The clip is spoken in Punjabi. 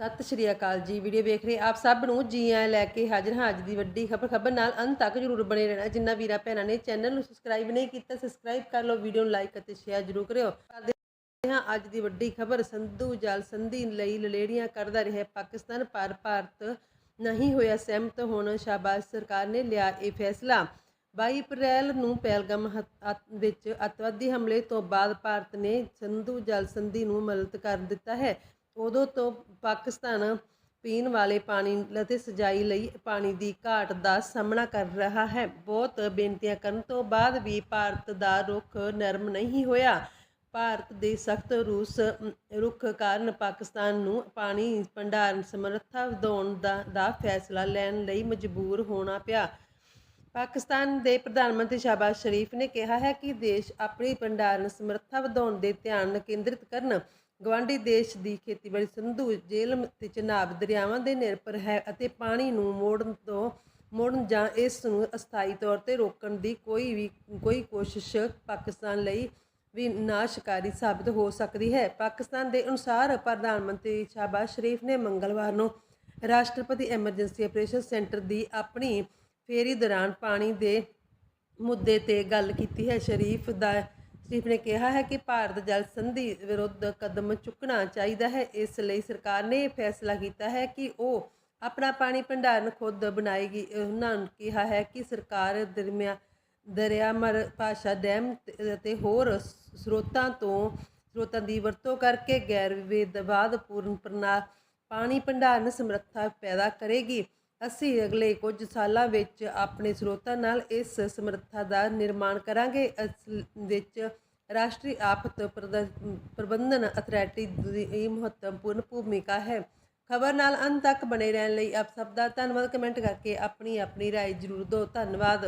ਸਤਿ ਸ਼੍ਰੀ ਅਕਾਲ ਜੀ। ਵੀਡੀਓ ਵੇਖ ਰਹੇ ਆਪ ਸਭ ਨੂੰ ਜੀ ਆਇਆਂ ਲੈ ਕੇ ਹਾਜ਼ਰ ਹਾਂ ਅੱਜ ਦੀ ਵੱਡੀ ਖਬਰ। ਖਬਰ ਨਾਲ ਅੰਤ ਤੱਕ ਜਰੂਰ ਬਣੇ ਰਹਿਣਾ। ਜਿੰਨਾ ਵੀਰਾ ਭੈਣਾਂ ਨੇ ਚੈਨਲ ਨੂੰ ਸਬਸਕ੍ਰਾਈਬ ਨਹੀਂ ਕੀਤਾ ਸਬਸਕ੍ਰਾਈਬ ਕਰ ਲਓ, ਵੀਡੀਓ ਨੂੰ ਲਾਈਕ ਅਤੇ ਸ਼ੇਅਰ ਜਰੂਰ ਕਰਿਓ। ਕਰਦੇ ਹਾਂ ਅੱਜ ਦੀ ਵੱਡੀ ਖਬਰ। ਸੰਧੂ ਜਲ ਸੰਧੀ ਲਈ ਲਲੇੜੀਆਂ ਕਰਦਾ ਰਿਹਾ ਪਾਕਿਸਤਾਨ। ਪਰ ਭਾਰਤ ਨਹੀਂ ਹੋਇਆ ਸਹਿਮਤ ਹੁਣ। ਸ਼ਾਬਾਸ਼ ਸਰਕਾਰ ਨੇ ਲਿਆ ਇਹ ਫੈਸਲਾ। 22 ਅਪ੍ਰੈਲ ਨੂੰ ਪਹਿਲਗਾਮ ਵਿੱਚ ਅੱਤਵਾਦੀ ਹਮਲੇ ਤੋਂ ਬਾਅਦ ਭਾਰਤ ਨੇ ਸੰਧੂ ਜਲ ਸੰਧੀ ਨੂੰ ਮਲਤ ਕਰ ਦਿੱਤਾ ਹੈ। ਉਦੋਂ ਤੋਂ ਪਾਕਿਸਤਾਨ ਪੀਣ ਵਾਲੇ ਪਾਣੀ ਅਤੇ ਸਿੰਜਾਈ ਲਈ ਪਾਣੀ ਦੀ ਘਾਟ ਦਾ ਸਾਹਮਣਾ ਕਰ ਰਿਹਾ ਹੈ। ਬਹੁਤ ਬੇਨਤੀਆਂ ਕਰਨ ਤੋਂ ਬਾਅਦ ਵੀ ਭਾਰਤ ਦਾ ਰੁਖ ਨਰਮ ਨਹੀਂ ਹੋਇਆ। ਭਾਰਤ ਦੇ ਸਖਤ ਰੂਸ ਅਮ, ਰੁਖ ਕਾਰਨ ਪਾਕਿਸਤਾਨ ਨੂੰ ਪਾਣੀ ਭੰਡਾਰਨ ਸਮਰੱਥਾ ਵਧਾਉਣ ਦਾ ਦਾ ਫੈਸਲਾ ਲੈਣ ਲਈ ਮਜਬੂਰ ਹੋਣਾ ਪਿਆ। ਪਾਕਿਸਤਾਨ ਦੇ ਪ੍ਰਧਾਨ ਮੰਤਰੀ ਸ਼ਾਬਾਜ਼ ਸ਼ਰੀਫ ਨੇ ਕਿਹਾ ਹੈ ਕਿ ਦੇਸ਼ ਆਪਣੀ ਭੰਡਾਰਨ ਸਮਰੱਥਾ ਵਧਾਉਣ ਦੇ ਧਿਆਨ ਕੇਂਦਰਿਤ ਕਰਨ ਗਵਾਂਢੀ ਦੇਸ਼ ਦੀ ਖੇਤੀਬਾੜੀ ਸੰਧੂ ਜੇਲਮ ਤੇ ਚਨਾਬ ਦਰਿਆਵਾਂ ਦੇ ਨਿਰਭਰ ਹੈ ਅਤੇ ਪਾਣੀ ਨੂੰ ਮੋੜਨ ਤੋਂ ਮੋੜਨ ਜਾਂ ਇਸ ਨੂੰ ਅਸਥਾਈ ਤੌਰ ਤੇ ਰੋਕਣ ਦੀ ਕੋਈ ਵੀ, ਕੋਈ ਕੋਸ਼ਿਸ਼ ਪਾਕਿਸਤਾਨ ਲਈ ਵੀ ਨਾਸ਼ਕਾਰੀ ਸਾਬਤ ਹੋ ਸਕਦੀ ਹੈ। ਪਾਕਿਸਤਾਨ ਦੇ ਅਨੁਸਾਰ ਪ੍ਰਧਾਨ ਮੰਤਰੀ ਸ਼ਾਬਾਜ਼ ਸ਼ਰੀਫ ਨੇ ਮੰਗਲਵਾਰ ਨੂੰ ਰਾਸ਼ਟਰਪਤੀ ਐਮਰਜੈਂਸੀ ਆਪਰੇਸ਼ਨ ਸੈਂਟਰ ਦੀ ਆਪਣੀ ਫੇਰੀ ਦੌਰਾਨ ਪਾਣੀ ਦੇ ਮੁੱਦੇ ਤੇ ਗੱਲ ਕੀਤੀ ਹੈ। ਸ਼ਰੀਫ ਦਾ ਸ਼ਰੀਫ ਨੇ ਕਿਹਾ ਹੈ ਕਿ ਭਾਰਤ ਜਲ ਸੰਧੀ ਵਿਰੁੱਧ ਕਦਮ ਚੁੱਕਣਾ ਚਾਹੀਦਾ ਹੈ। ਇਸ ਲਈ ਸਰਕਾਰ ਨੇ ਇਹ ਫੈਸਲਾ ਕੀਤਾ ਹੈ ਕਿ ਉਹ ਆਪਣਾ ਪਾਣੀ ਭੰਡਾਰਨ ਖੁਦ ਬਣਾਏਗੀ। ਉਹਨਾਂ ਨੇ ਕਿਹਾ ਹੈ ਕਿ ਸਰਕਾਰ ਦਰਮਿਆ, ਦਰਿਆਮਰ ਭਾਸ਼ਾ ਡੈਮ ਅਤੇ ਹੋਰ ਸਰੋਤਾਂ ਤੋਂ, ਸਰੋਤਾਂ ਦੀ ਵਰਤੋਂ ਕਰਕੇ ਗੈਰ ਵਿਵਾਦਪੂਰਨ ਪ੍ਰਣਾ ਪਾਣੀ ਭੰਡਾਰਨ ਸਮਰੱਥਾ ਪੈਦਾ ਕਰੇਗੀ। ਅਸੀਂ ਅਗਲੇ ਕੁਝ ਸਾਲਾਂ ਵਿੱਚ ਆਪਣੇ ਸਰੋਤਾਂ ਨਾਲ ਇਸ ਸਮਰੱਥਾ ਦਾ ਨਿਰਮਾਣ ਕਰਾਂਗੇ ਇਸ ਵਿੱਚ ਰਾਸ਼ਟਰੀ ਆਫਤ ਪ੍ਰਦ- ਪ੍ਰਬੰਧਨ ਅਥਾਰਟੀ ਦੀ ਮਹੱਤਵਪੂਰਨ ਭੂਮਿਕਾ ਹੈ ਖਬਰ ਨਾਲ ਅੰਤ ਤੱਕ ਬਣੇ ਰਹਿਣ ਲਈ ਆਪ ਸਭ ਦਾ ਧੰਨਵਾਦ ਕਮੈਂਟ ਕਰਕੇ ਆਪਣੀ ਆਪਣੀ رائے ਜ਼ਰੂਰ ਦਿਓ ਧੰਨਵਾਦ